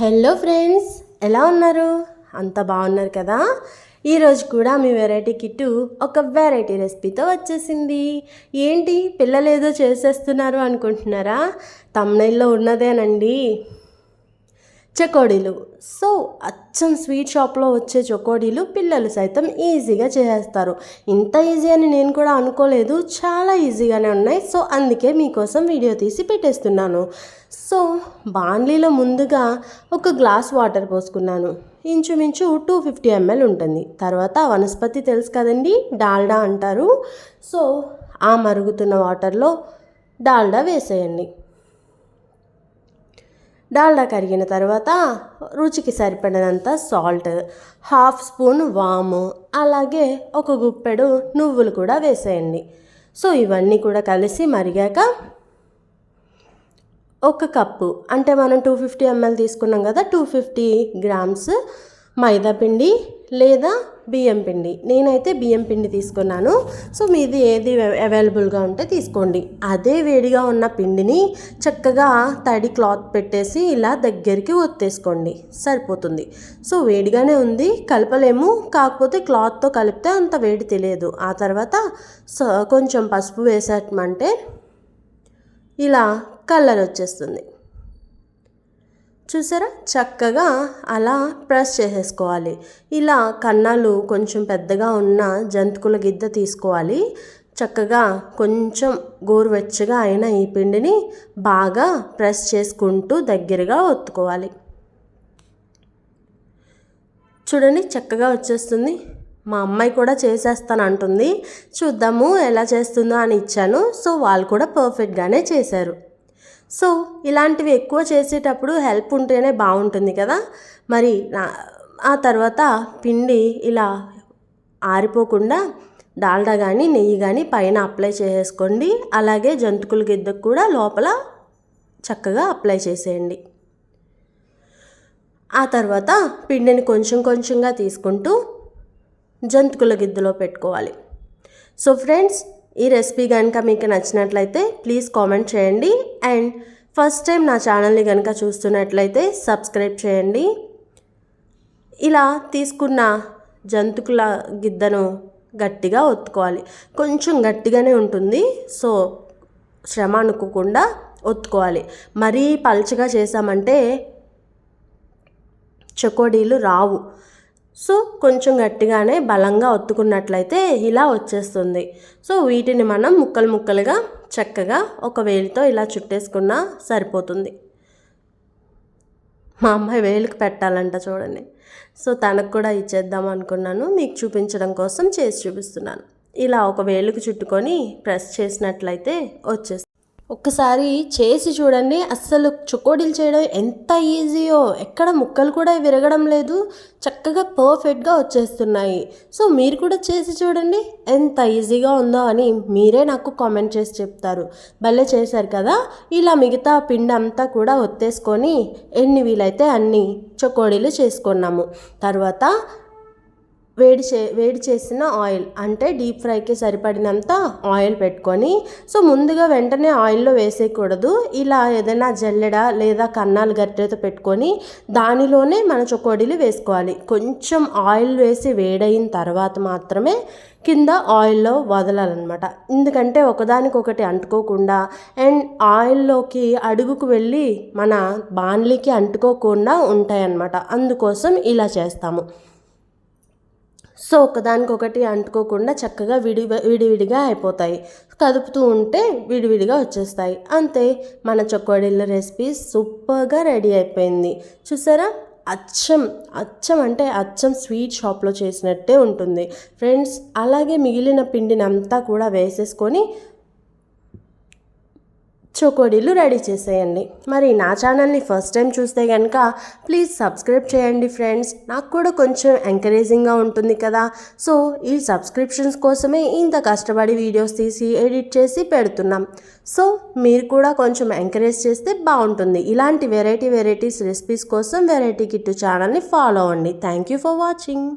Hello friends ఎలా ఉన్నారు? అంత బాగున్నారు కదా? ఈరోజు కూడా మీ వెరైటీ కిట్టు ఒక వెరైటీ రెసిపీతో వచ్చేసింది. ఏంటి పిల్లలు ఏదో చేసేస్తున్నారు అనుకుంటున్నారా? తమ్నైల్లో ఉన్నదేనండి. చకోడీలు. సో అచ్చం స్వీట్ షాప్లో వచ్చే చకోడీలు పిల్లలు సైతం ఈజీగా చేసేస్తారు. ఇంత ఈజీ అని నేను కూడా అనుకోలేదు. చాలా ఈజీగానే ఉన్నాయి. సో అందుకే మీకోసం వీడియో తీసి పెట్టేస్తున్నాను. సో బాండ్లీలో ముందుగా ఒక గ్లాస్ వాటర్ పోసుకున్నాను. ఇంచుమించు టూ ఫిఫ్టీ ఎంఎల్ ఉంటుంది. తర్వాత వనస్పతి తెలుసు కదండి? డాల్డా అంటారు. సో ఆ మరుగుతున్న వాటర్లో డాల్డా వేసేయండి. డాల్డా కరిగిన తర్వాత రుచికి సరిపడినంత సాల్ట్ హాఫ్ స్పూన్ వాము అలాగే ఒక గుప్పెడు నువ్వులు కూడా వేసేయండి. సో ఇవన్నీ కూడా కలిసి మరిగాక ఒక కప్పు అంటే మనం టూ ఫిఫ్టీ ఎంఎల్ తీసుకున్నాం కదా టూ ఫిఫ్టీ గ్రామ్స్ మైదా పిండి లేదా బియ్యం పిండి. నేనైతే బియ్యం పిండి తీసుకున్నాను. సో మీది ఏది అవైలబుల్గా ఉంటే తీసుకోండి. అదే వేడిగా ఉన్న పిండిని చక్కగా తడి క్లాత్ పెట్టేసి ఇలా దగ్గరికి ఒత్తేసుకోండి. సరిపోతుంది. సో వేడిగానే ఉంది. కలపలేము. కాకపోతే క్లాత్తో కలిపితే అంత వేడి తెలియదు. ఆ తర్వాత కొంచెం పసుపు వేసామంటే ఇలా కలర్ వచ్చేస్తుంది. చూసారా? చక్కగా అలా ప్రెస్ చేసేసుకోవాలి. ఇలా కన్నాలు కొంచెం పెద్దగా ఉన్న జంతుకుల గిద్ద తీసుకోవాలి. చక్కగా కొంచెం గోరువెచ్చగా అయిన ఈ పిండిని బాగా ప్రెస్ చేసుకుంటూ దగ్గరగా ఒత్తుకోవాలి. చూడండి చక్కగా వచ్చేస్తుంది. మా అమ్మాయి కూడా చేసేస్తాను అంటుంది చూద్దాము ఎలా చేస్తుందో అని ఇచ్చాను. సో వాళ్ళు కూడా పర్ఫెక్ట్గానే చేశారు. సో ఇలాంటివి ఎక్కువ చేసేటప్పుడు హెల్ప్ ఉంటేనే బాగుంటుంది కదా. మరి ఆ తర్వాత పిండి ఇలా ఆరిపోకుండా డాల్డా కానీ నెయ్యి కానీ పైన అప్లై చేసేసుకోండి అలాగే జంతుకుల గిద్దకు కూడా లోపల చక్కగా అప్లై చేసేయండి. ఆ తర్వాత పిండిని కొంచెం కొంచెంగా తీసుకుంటూ జంతుకుల గిద్దలో పెట్టుకోవాలి. సో ఫ్రెండ్స్ ఈ రెసిపీ కనుక మీకు నచ్చినట్లయితే ప్లీజ్ కామెంట్ చేయండి. అండ్ ఫస్ట్ టైం నా ఛానల్ని కనుక చూస్తున్నట్లయితే సబ్స్క్రైబ్ చేయండి. ఇలా తీసుకున్న జంతుకుల గిద్దను గట్టిగా ఒత్తుకోవాలి. కొంచెం గట్టిగానే ఉంటుంది. సో శ్రమ అనుకోకుండా ఒత్తుకోవాలి. మరీ పల్చగా చేసామంటే చకోడీలు రావు. సో కొంచెం గట్టిగానే బలంగా ఒత్తుకున్నట్లయితే ఇలా వచ్చేస్తుంది. సో వీటిని మనం ముక్కలు ముక్కలుగా చక్కగా ఒక వేలితో ఇలా చుట్టేసుకున్నా సరిపోతుంది. మా అమ్మాయి వేలుకి పెట్టాలంట చూడండి. సో తనకు కూడా ఇచ్చేద్దాం అనుకున్నాను. మీకు చూపించడం కోసం చేసి చూపిస్తున్నాను. ఇలా ఒక వేలుకు చుట్టుకొని ప్రెస్ చేసినట్లయితే వచ్చేస్తుంది. ఒక్కసారి చేసి చూడండి. అస్సలు చుకోడీలు చేయడం ఎంత ఈజీయో. ఎక్కడ ముక్కలు కూడా విరగడం లేదు. చక్కగా పర్ఫెక్ట్గా వచ్చేస్తున్నాయి. సో మీరు కూడా చేసి చూడండి. ఎంత ఈజీగా ఉందో అని మీరే నాకు కామెంట్ చేసి చెప్తారు. భలే చేశారు కదా. ఇలా మిగతా పిండి అంతా కూడా ఒత్తేసుకొని ఎన్ని వీలైతే అన్ని చొకోడీలు చేసుకున్నాము. తర్వాత వేడి చే వేడి చేసిన ఆయిల్ అంటే డీప్ ఫ్రైకి సరిపడినంత ఆయిల్ పెట్టుకొని సో ముందుగా వెంటనే ఆయిల్లో వేసేయకూడదు. ఇలా ఏదైనా జల్లెడ లేదా కన్నాలు గట్టెతో పెట్టుకొని దానిలోనే మన చొకోడీలు వేసుకోవాలి. కొంచెం ఆయిల్ వేసి వేడైన తర్వాత మాత్రమే కింద ఆయిల్లో వదలాలన్నమాట. ఎందుకంటే ఒకదానికొకటి అంటుకోకుండా అండ్ ఆయిల్లోకి అడుగుకు వెళ్ళి మన బాన్లీకి అంటుకోకుండా ఉంటాయన్నమాట. అందుకోసం ఇలా చేస్తాము. సో ఒకదానికొకటి అంటుకోకుండా చక్కగా విడి విడివిడిగా అయిపోతాయి. కదుపుతూ ఉంటే విడివిడిగా వచ్చేస్తాయి. అంతే మన చొక్కోడిల్ల రెసిపీ సూపర్గా రెడీ అయిపోయింది. చూసారా? అచ్చం అచ్చం అంటే అచ్చం స్వీట్ షాప్లో చేసినట్టే ఉంటుంది. ఫ్రెండ్స్ అలాగే మిగిలిన పిండిని అంతా కూడా వేసేసుకొని చోకోడీలు రెడీ చేసేయండి. మరి నా ఛానల్ని ఫస్ట్ టైం చూస్తే కనుక ప్లీజ్ సబ్స్క్రైబ్ చేయండి ఫ్రెండ్స్. నాకు కూడా కొంచెం ఎంకరేజింగ్గా ఉంటుంది కదా. సో ఈ సబ్స్క్రిప్షన్స్ కోసమే ఇంత కష్టపడి వీడియోస్ తీసి ఎడిట్ చేసి పెడుతున్నాం. సో మీరు కూడా కొంచెం ఎంకరేజ్ చేస్తే బాగుంటుంది. ఇలాంటి వెరైటీ వెరైటీస్ రెసిపీస్ కోసం వెరైటీ కిట్టు ఛానల్ని ఫాలో అవ్వండి. Thank you for watching.